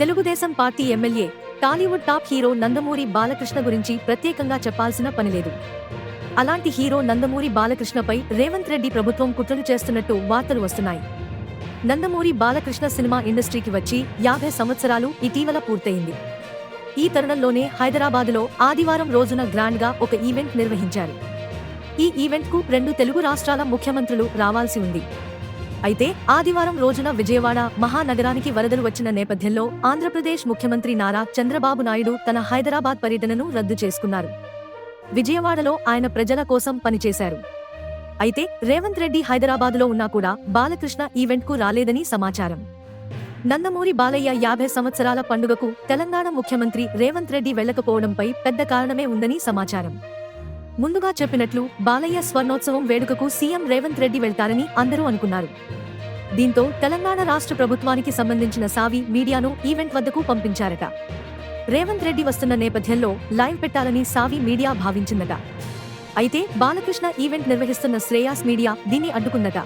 Telugu Desam party MLA Tollywood top hero Nandamuri Balakrishna గురించి ప్రత్యేకంగా చెప్పాల్సిన పనిలేదు అలాంటి హీరో నందమూరి బాలకృష్ణపై రేవంత్ రెడ్డి ప్రభుత్వం కుట్రలు చేస్తున్నట్టు వార్తలు వస్తున్నాయి. నందమూరి బాలకృష్ణ సినిమా ఇండస్ట్రీకి వచ్చి యాభై సంవత్సరాలు ఇటీవల పూర్తయింది. ఈ తరుణంలోనే హైదరాబాదులో ఆదివారం రోజున గ్రాండ్గా ఒక ఈవెంట్ నిర్వహించారు. ఈ ఈవెంట్కు రెండు తెలుగు రాష్ట్రాల ముఖ్యమంత్రులు రావాల్సి ఉంది. అయితే ఆదివారం రోజున విజయవాడ మహానగరానికి వరదలు వచ్చిన నేపథ్యంలో ఆంధ్రప్రదేశ్ ముఖ్యమంత్రి నారా చంద్రబాబు నాయుడు తన హైదరాబాద్ పర్యటనను రద్దు చేసుకున్నారు. విజయవాడలో ఆయన ప్రజల కోసం పనిచేశారు. అయితే రేవంత్ రెడ్డి హైదరాబాద్లో ఉన్నా కూడా బాలకృష్ణ ఈవెంట్కు రాలేదని సమాచారం. నందమూరి బాలయ్య యాభై సంవత్సరాల పండుగకు తెలంగాణ ముఖ్యమంత్రి రేవంత్ రెడ్డి వెళ్ళకపోవడంపై పెద్ద కారణమే ఉందని సమాచారం. ముందుగా చెప్పినట్లు బాలయ్య స్వర్ణోత్సవం వేడుకకు సీఎం రేవంత్ రెడ్డి వెళ్తారని అందరూ అనుకున్నారు. దీంతో తెలంగాణ రాష్ట్ర ప్రభుత్వానికి సంబంధించిన సావి మీడియాను ఈవెంట్ వద్దకు పంపించారట. రేవంత్ రెడ్డి వస్తున్న నేపథ్యంలో లైవ్ పెట్టాలని సావి మీడియా భావించిందట. అయితే బాలకృష్ణ ఈవెంట్ నిర్వహిస్తున్న శ్రేయాస్ మీడియా దీన్ని అడ్డుకుందట.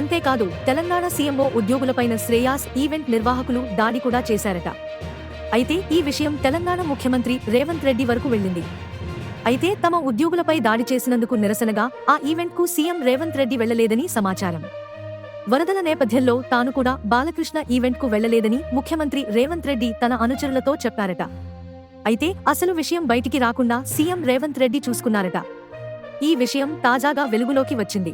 అంతేకాదు తెలంగాణ సీఎంఓ ఉద్యోగులపైన శ్రేయాస్ ఈవెంట్ నిర్వాహకులు దాడి కూడా చేశారట. అయితే ఈ విషయం తెలంగాణ ముఖ్యమంత్రి రేవంత్ రెడ్డి వరకు వెళ్ళింది. అయితే తమ ఉద్యోగులపై దాడి చేసినందుకు నిరసనగా ఆ ఈవెంట్కు సీఎం రేవంత్ రెడ్డి వెళ్ళలేదని సమాచారం. వరదల నేపథ్యంలో తాను కూడా బాలకృష్ణ ఈవెంట్కు వెళ్ళలేదని ముఖ్యమంత్రి రేవంత్ రెడ్డి తన అనుచరులతో చెప్పారట. అయితే అసలు విషయం బయటికి రాకుండా సీఎం రేవంత్ రెడ్డి చూసుకున్నారట. ఈ విషయం తాజాగా వెలుగులోకి వచ్చింది.